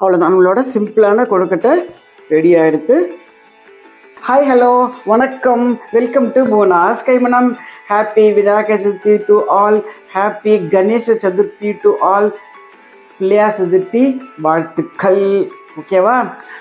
அவ்வளோதான் நம்மளோட சிம்பிளான கொழுக்கட்டை ரெடி ஆயிடுத்து. ஹாய் ஹலோ வணக்கம். வெல்கம் டு போனாஸ் கைமணம் happy Vinayaka Chaturthi to all happy Ganesha Chaturthi to all Pillaiyar Chaturthi வாழ்த்துக்கள். ஓகேவா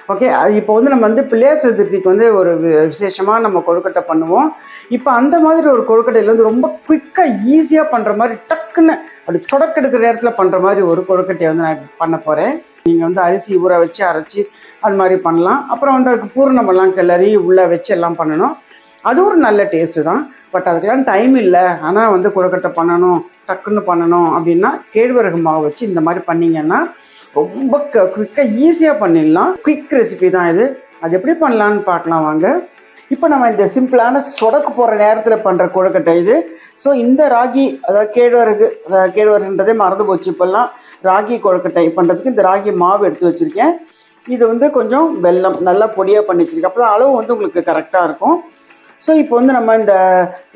ஓகே இப்போ வந்து நம்ம வந்து பிள்ளையார் சதுர்த்திக்கு வந்து ஒரு வி- விசேஷமாக நம்ம கொழுக்கட்டை பண்ணுவோம். இப்போ அந்த மாதிரி ஒரு கொழுக்கட்டையில் வந்து ரொம்ப குயிக்காக ஈஸியாக பண்ணுற மாதிரி டக்குன்னு அப்படி சொடக்கெடுக்கிற இடத்துல பண்ணுற மாதிரி ஒரு கொழுக்கட்டையை வந்து நான் பண்ண போகிறேன் நீங்கள் வந்து அரிசி ஊற வச்சு அரைச்சி அது மாதிரி பண்ணலாம். அப்புறம் வந்து அதுக்கு பூரணமெல்லாம் கிளறி உள்ளே வச்சு எல்லாம் பண்ணணும். அது ஒரு நல்ல டேஸ்ட்டு தான். பட் அதுக்கெல்லாம் டைம் இல்லை. ஆனால் வந்து கொழுக்கட்டை பண்ணணும் டக்குன்னு பண்ணணும் அப்படின்னா கேழ்வரகு மாவு வச்சு இந்த மாதிரி பண்ணிங்கன்னா ரொம்ப க குயிக்காக ஈஸியாக பண்ணிடலாம். குயிக் ரெசிபி தான் இது. அது எப்படி பண்ணலான்னு பார்க்கலாம் வாங்க. இப்போ நம்ம இந்த சிம்பிளான சொடக்கு போகிற நேரத்தில் பண்ணுற கொழுக்கட்டை இது. ஸோ இந்த ராகி அதாவது கேழ்வரகு கேழ்வரகுன்றதே மறந்து போச்சு இப்போல்லாம். ராகி கொழுக்கட்டை பண்ணுறதுக்கு இந்த ராகி மாவு எடுத்து வச்சுருக்கேன். இது வந்து கொஞ்சம் வெல்லம் நல்லா பொடியாக பண்ணி வச்சுருக்கேன். அப்போ அளவு வந்து உங்களுக்கு கரெக்டாக இருக்கும். ஸோ இப்போ வந்து நம்ம இந்த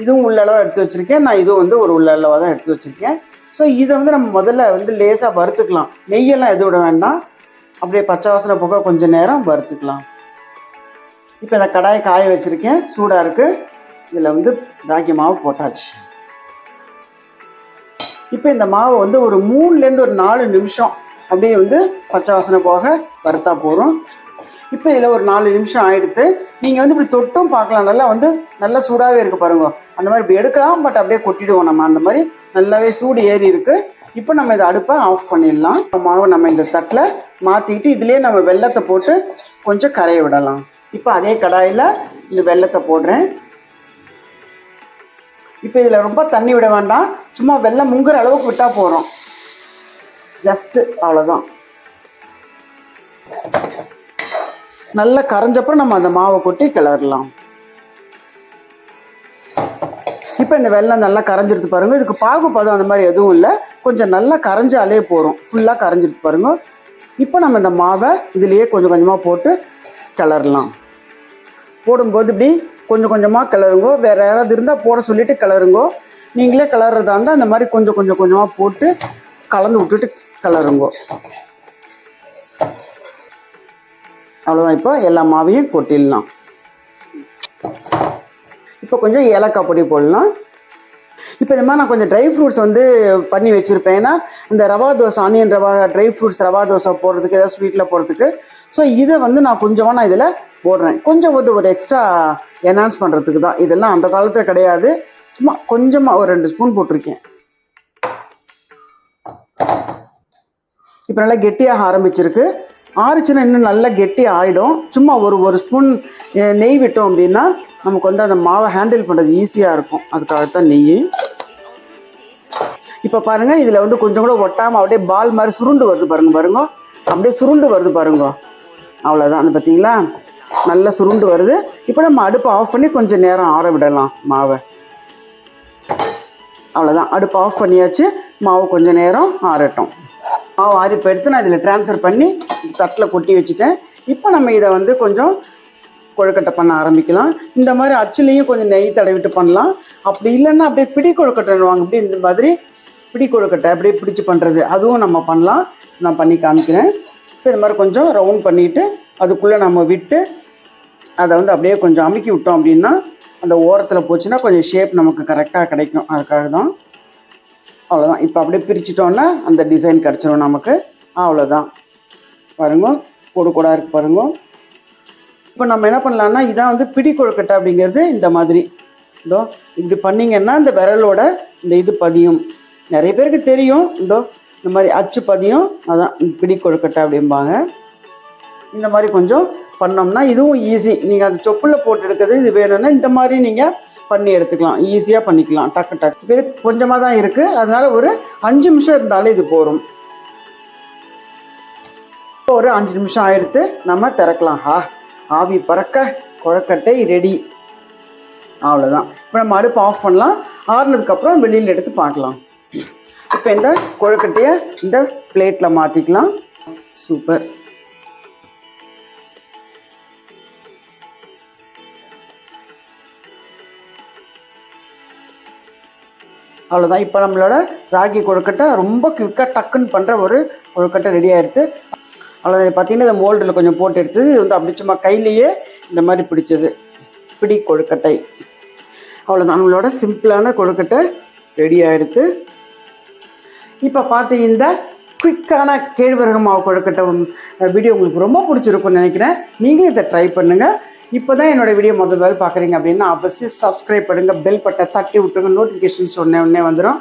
இதுவும் உள்ளளவாக எடுத்து வச்சுருக்கேன். நான் இதுவும் வந்து ஒரு உள்ளளவாக தான் எடுத்து வச்சுருக்கேன். ஸோ இதை வந்து நம்ம முதல்ல வந்து லேசாக வறுத்துக்கலாம். நெய்யெல்லாம் எது விட வேண்டாம். அப்படியே பச்சை வாசனை போக கொஞ்சம் நேரம் வறுத்துக்கலாம். இப்போ இந்த கடாயை காய வச்சுருக்கேன். சூடாக இருக்குது இதில் வந்து ராகி மாவு போட்டாச்சு. இப்போ இந்த மாவை வந்து ஒரு மூணுலேருந்து ஒரு நாலு நிமிஷம் அப்படியே வந்து பச்சை வாசனை போக வறுத்தா போதும். இப்போ இதில் ஒரு நாலு நிமிஷம் ஆகிடுத்து நீங்கள் வந்து இப்படி தொட்டும் பார்க்கலாம். நல்லா வந்து நல்லா சூடாகவே இருக்குது பாருங்க. அந்த மாதிரி இப்படி எடுக்கலாம் பட் அப்படியே கொட்டிடுவோம் நம்ம. அந்த மாதிரி நல்லாவே சூடு ஏறி இருக்குது இப்போ நம்ம இதை அடுப்பை ஆஃப் பண்ணிடலாம். மாவை நம்ம இந்த தட்டில் மாற்றிக்கிட்டு இதுலேயே நம்ம வெள்ளத்தை போட்டு கொஞ்சம் கரைய விடலாம். இப்போ அதே கடாயில் இந்த வெள்ளத்தை போடுறேன். இப்போ இதில் ரொம்ப தண்ணி விட வேண்டாம். சும்மா வெள்ளம் முங்குற அளவுக்கு விட்டால் போகிறோம் ஜஸ்ட்டு அவ்வளோதான் நல்லா கரைஞ்சப்பறம் நம்ம அந்த மாவை கொட்டி கிளறலாம். இப்போ இந்த வெள்ளம் நல்லா கரைஞ்சிருது பாருங்கள் இதுக்கு பாகு பதம் அந்த மாதிரி எதுவும் இல்லை. கொஞ்சம் நல்லா கரைஞ்சாலே போகிறோம் ஃபுல்லாக கரைஞ்சிருது பாருங்க. இப்போ நம்ம இந்த மாவை இதுலேயே கொஞ்சம் கொஞ்சமாக போட்டு கிளறலாம். போடும்போது இப்படி கொஞ்சம் கொஞ்சமாக கிளறுங்கோ வேறு யாராவது இருந்தால் போட சொல்லிட்டு கிளறுங்கோ நீங்களே கிளறதா இருந்தால் அந்த மாதிரி கொஞ்சம் கொஞ்சம் கொஞ்சமாக போட்டு கலந்து விட்டுட்டு கிளறுங்கோ அவ்வளோதான் இப்போ எல்லா மாவையும் கொட்டிடலாம். இப்போ கொஞ்சம் ஏலக்காய் பொடி போடலாம். இப்போ இந்த மாதிரி நான் கொஞ்சம் ட்ரை ஃப்ரூட்ஸ் வந்து பண்ணி வச்சுருப்பேன். ஏன்னா இந்த rava dosa onion rava dry fruits rava dosa போடுறதுக்கு ஏதாவது ஸ்வீட்டில் போடுறதுக்கு. ஸோ இதை வந்து நான் கொஞ்சமாக நான் இதில் போடுறேன். கொஞ்சம் வந்து ஒரு எக்ஸ்ட்ரா என்ஹான்ஸ் பண்ணுறதுக்கு தான். இதெல்லாம் அந்த காலத்தில் கிடையாது. சும்மா கொஞ்சமாக ஒரு ரெண்டு ஸ்பூன் போட்டிருக்கேன். இப்போ நல்லா கெட்டியாக ஆரம்பிச்சிருக்கு. ஆறுச்சுன்னா இன்னும் நல்லா கெட்டி ஆகிடும் சும்மா ஒரு ஒரு ஸ்பூன் நெய் விட்டோம் அப்படின்னா நமக்கு வந்து அந்த மாவை ஹேண்டில் பண்ணுறது ஈஸியாக இருக்கும். அதுக்காக தான் நெய். இப்போ பாருங்கள் இதில் வந்து கொஞ்சம் கூட ஒட்டாமல் அப்படியே பால் மாதிரி சுருண்டு வருது பாருங்க பாருங்க. அப்படியே சுருண்டு வருது பாருங்க. அவ்வளோதான் அது பார்த்தீங்களா நல்லா சுருண்டு வருது. இப்போ நம்ம அடுப்பை ஆஃப் பண்ணி கொஞ்சம் நேரம் ஆற விடலாம் மாவை. அவ்வளோதான் அடுப்பு ஆஃப் பண்ணியாச்சு. மாவு கொஞ்சம் நேரம் ஆறட்டும். மாவு ஆறி இப்போ எடுத்து நான் இதில் ட்ரான்ஸ்ஃபர் பண்ணி தட்டில் கொட்டி வச்சுட்டேன். இப்போ நம்ம இதை வந்து கொஞ்சம் கொழுக்கட்டை பண்ண ஆரம்பிக்கலாம். இந்த மாதிரி அச்சுலேயும் கொஞ்சம் நெய் தடவிட்டு பண்ணலாம். அப்படி இல்லைன்னா அப்படியே பிடி கொழுக்கட்டைன்னுவாங்க அப்படி இந்த மாதிரி பிடி கொழுக்கட்டை அப்படியே பிடிச்சி பண்ணுறது அதுவும் நம்ம பண்ணலாம். நான் பண்ணி காமிக்கிறேன். இப்போ இந்த மாதிரி கொஞ்சம் ரவுண்ட் பண்ணிவிட்டு அதுக்குள்ளே நம்ம விட்டு அதை வந்து அப்படியே கொஞ்சம் அமுக்கி விட்டோம் அப்படின்னா அந்த ஓரத்தில் போச்சுன்னா கொஞ்சம் ஷேப் நமக்கு கரெக்டாக கிடைக்கும். அதுக்காக தான் அவ்வளோதான் இப்போ அப்படியே பிரிச்சிட்டோன்னா அந்த டிசைன் கிடச்சிரும் நமக்கு. அவ்வளோதான் பாருங்க கூடு கூட இருக்குது பாருங்க. இப்போ நம்ம என்ன பண்ணலான்னா இதான் வந்து பிடி கொழுக்கட்டை அப்படிங்கிறது இந்த மாதிரி. இதோ இப்படி பண்ணிங்கன்னா இந்த விரலோட இந்த இது பதியும். நிறைய பேருக்கு தெரியும். இதோ இந்த மாதிரி அச்சு பதியும். அதான் பிடி கொழுக்கட்டை அப்படிம்பாங்க. இந்த மாதிரி கொஞ்சம் பண்ணோம்னா இதுவும் ஈஸி நீங்கள் அந்த சொப்பில் போட்டு எடுக்கிறது இது வேணும்னா இந்த மாதிரி நீங்கள் பண்ணி எடுத்துக்கலாம். ஈஸியாக பண்ணிக்கலாம். டக்கு டக்கு. இது கொஞ்சமாக தான் இருக்குது அதனால் ஒரு அஞ்சு நிமிஷம் இருந்தாலே இது போகும் ஒரு அஞ்சு நிமிஷம் ஆயிடுத்து நம்ம திறக்கலாம். ஆ ஆவி பறக்க கொழக்கட்டை ரெடி அவ்வளோதான் இப்போ நம்ம அடுப்பு ஆஃப் பண்ணலாம். ஆறுனதுக்கப்புறம் வெளியில் எடுத்து பார்க்கலாம். இப்போ இந்த கொழுக்கட்டையை இந்த பிளேட்டில் மாற்றிக்கலாம் சூப்பர். அவ்வளோதான் இப்போ நம்மளோட ராகி கொழுக்கட்டை ரொம்ப குவிக்காக டக்குன்னு பண்ணுற ஒரு கொழுக்கட்டை ரெடி ஆகிடுது அவ்வளோ பார்த்தீங்கன்னா இந்த மோல்டில் கொஞ்சம் போட்டு எடுத்து இது வந்து அப்படி சும்மா கையிலேயே இந்த மாதிரி பிடிச்சது. பிடி கொழுக்கட்டை. அவ்வளோதான் நம்மளோட சிம்பிளான கொழுக்கட்டை ரெடி ஆகிடுது இப்போ பார்த்தீங்கன்னா குயிக்கான கேழ்வரகு மாவு கொழுக்கட்டை வீடியோ உங்களுக்கு ரொம்ப பிடிச்சிருக்கும்னு நினைக்கிறேன். நீங்களும் இதை ட்ரை பண்ணுங்கள் இப்போ தான் என்னோடய வீடியோ முதல் முதல் பார்க்குறீங்க அப்படின்னா அவசியம் சப்ஸ்கிரைப் பண்ணுங்கள் பெல் பட்டை தட்டி விட்டுருங்க நோட்டிஃபிகேஷன் சொன்ன உடனே வந்துடும்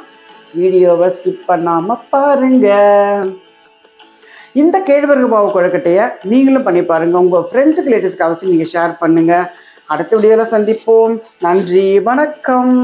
வீடியோவை ஸ்கிப் பண்ணாமல் பாருங்கள் இந்த கேழ்வரகு மாவு கொழுக்கட்டையை நீங்களும் பண்ணி பாருங்கள் உங்கள் ஃப்ரெண்ட்ஸுக்கு ரிலேட்டிவ்ஸ்க்கு அவசியம் நீங்கள் ஷேர் பண்ணுங்கள் அடுத்த வீடியோவில் சந்திப்போம். நன்றி வணக்கம்.